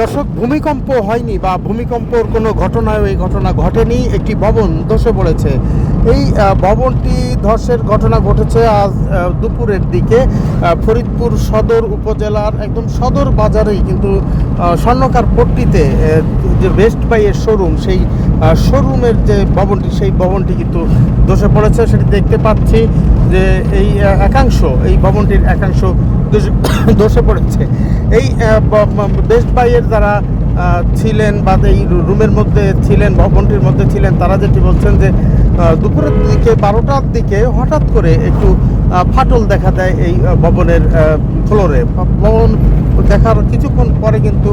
দর্শক, ভূমিকম্প হয়নি বা ভূমিকম্পর কোনো ঘটনায় এই ঘটনা ঘটেনি, একটি ভবন ধসে পড়েছে। এই ভবনটি ধসের ঘটনা ঘটেছে আজ দুপুরের দিকে। ফরিদপুর সদর উপজেলার একদম সদর বাজারেই কিন্তু স্বর্ণকার পট্টিতে যে ওয়েস্ট বাইয়ের শোরুম সেই শোরুমের যে ভবনটি, সেই ভবনটি কিন্তু ধসে পড়েছে। সেটি দেখতে পাচ্ছি যে এই একাংশ, এই ভবনটির একাংশ ধসে পড়েছে। এই বেস্ট বাইয়ের যারা ছিলেন বা এই রুমের মধ্যে ছিলেন ভবনটির মধ্যে ছিলেন, তারা যেটি বলছেন যে দুপুরের দিকে বারোটার দিকে হঠাৎ করে একটু ফাটল দেখা দেয় এই ভবনের ফ্লোরে। ভবন দেখার কিছুক্ষণ পরে কিন্তু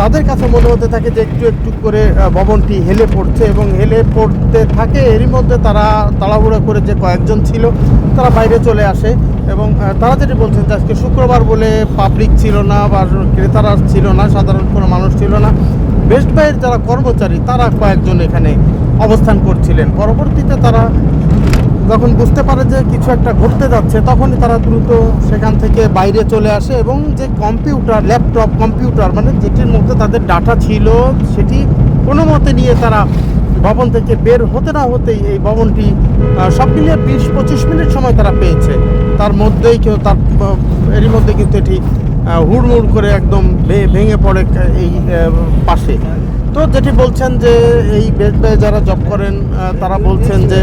তাদের কাছে মনে হতে থাকে যে একটু একটু করে ভবনটি হেলে পড়ছে এবং হেলে পড়তে থাকে। এরই মধ্যে তারা তাড়াহুড়ো করে যে কয়েকজন ছিল, তারা বাইরে চলে আসে এবং তারা যেটি বলছেন যে আজকে শুক্রবার বলে পাবলিক ছিল না বা ক্রেতারা ছিল না, সাধারণ কোনো মানুষ ছিল না। বেস্ট বাইয়ের যারা কর্মচারী, তারা কয়েকজন এখানে অবস্থান করছিলেন। পরবর্তীতে তারা যখন বুঝতে পারে যে কিছু একটা ঘটতে যাচ্ছে, তখনই তারা দ্রুত সেখান থেকে বাইরে চলে আসে এবং যে কম্পিউটার, ল্যাপটপ, কম্পিউটার মানে যেটির মধ্যে তাদের ডাটা ছিল, সেটি কোনো মতে নিয়ে তারা ভবন থেকে বের হতে না হতেই এই ভবনটি সব মিলিয়ে বিশ পঁচিশ মিনিট সময় তারা পেয়েছে। তার মধ্যেই কেউ তার এরই মধ্যে কিন্তু এটি হুড়মুড় করে একদম ভেঙে পড়ে এই পাশে। তো যেটি বলছেন যে এই বেস্ট যারা জব করেন তারা বলছেন যে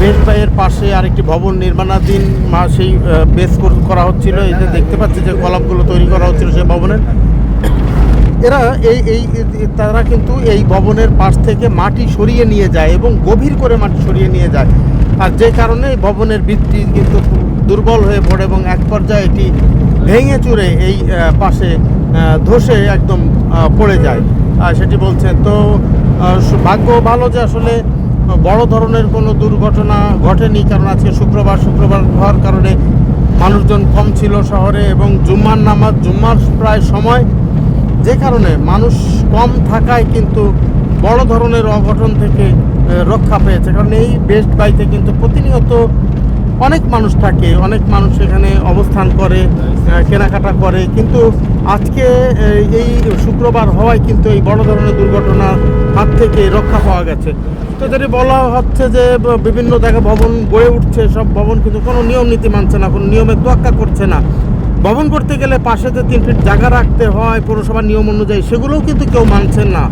বেস্ট বাইয়ের পাশে আরেকটি ভবন নির্মাণাধীন মা সেই বেস করা হচ্ছিল। যে দেখতে পাচ্ছি যে কলাপগুলো তৈরি করা হচ্ছিল সেই ভবনের এরা এই এই তারা কিন্তু এই ভবনের পাশ থেকে মাটি সরিয়ে নিয়ে যায় এবং গভীর করে মাটি সরিয়ে নিয়ে যায়। আর যে কারণে ভবনের ভিত্তি কিন্তু দুর্বল হয়ে পড়ে এবং এক পর্যায়ে এটি ভেঙে চুরে এই পাশে ধসে একদম পড়ে যায়। সেটি বলছেন, তো ভাগ্য ভালো যে আসলে বড় ধরনের কোনো দুর্ঘটনা ঘটেনি, কারণ আজকে শুক্রবার শুক্রবার হওয়ার কারণে মানুষজন কম ছিল শহরে এবং জুম্মার নামাজ, জুম্মার প্রায় সময় যে কারণে মানুষ কম থাকায় কিন্তু বড় ধরনের অঘটন থেকে রক্ষা পেয়েছে। কারণ এই বেস্ট বাইতে কিন্তু প্রতিনিয়ত অনেক মানুষ থাকে, অনেক মানুষ এখানে অবস্থান করে কেনাকাটা করে। কিন্তু আজকে এই শুক্রবার হওয়ায় কিন্তু এই বড় ধরনের দুর্ঘটনার হাত থেকে রক্ষা পাওয়া গেছে। তো যেটি বলা হচ্ছে যে বিভিন্ন জায়গায় ভবন গড়ে উঠছে, সব ভবন কিন্তু কোনো নিয়ম নীতি মানছে না, কোনো নিয়মের তোয়াক্কা করছে না। ভবন করতে গেলে পাশে যে তিন ফিট জায়গা রাখতে হয়, পৌরসভার নিয়ম অনুযায়ী, সেগুলোও কিন্তু কেউ মানছেন না।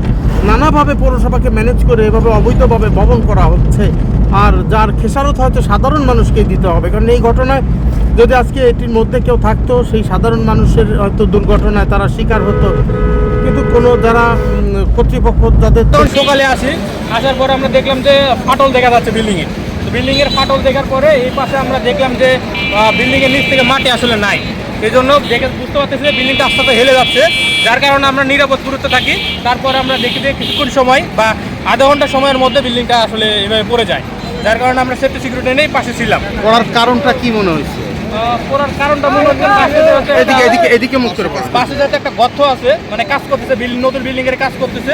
নানাভাবে পৌরসভাকে ম্যানেজ করে এভাবে অবৈধভাবে ভবন করা হচ্ছে। আর যার খেসারত হয়তো সাধারণ মানুষকেই দিতে হবে, কারণ এই ঘটনায় যদি আজকে এটির মধ্যে কেউ থাকতো সেই সাধারণ মানুষের হয়তো দুর্ঘটনায় তারা শিকার হতো। কিন্তু কোনো যারা কর্তৃপক্ষ যাদের তখন সকালে আসি আসার পরে আমরা দেখলাম যে ফাটল দেখা যাচ্ছে বিল্ডিংয়ে। তো বিল্ডিংয়ের ফাটল দেখার পরে এই পাশে আমরা দেখলাম যে বিল্ডিংয়ের নিচ থেকে মাটি আসলে নাই। এই জন্য দেখে বুঝতে পারতেছি যে বিল্ডিংটা আস্তে আস্তে হেলে যাচ্ছে। যার কারণে আমরা নিরাপদ গুরুত্ব থাকি। তারপরে আমরা দেখি যে কিছুক্ষণ সময় বা আধা ঘণ্টা সময়ের মধ্যে বিল্ডিংটা আসলে এভাবে পড়ে যায়। যার কারণে আমরা সেফটি সিকিউরিটি নেই পাশে ছিলাম। পড়ার কারণটা কি মনে হয়েছে? পড়ার কারণটা মনে হচ্ছে পাশে হচ্ছে এদিকে এদিকে এদিকে মুখ করে পাশে যাতে একটা গর্ত আছে মানে কাজ করতেছে বিল্ডিং নতুন বিল্ডিং এর কাজ করতেছে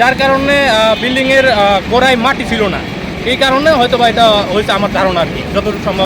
যার কারণে বিল্ডিং এর আহ, গোড়ায় মাটি ছিল না। এই কারণে হয়তো বা এটা হয়েছে আমার ধারণা আর কি যতটুকু সম্ভব।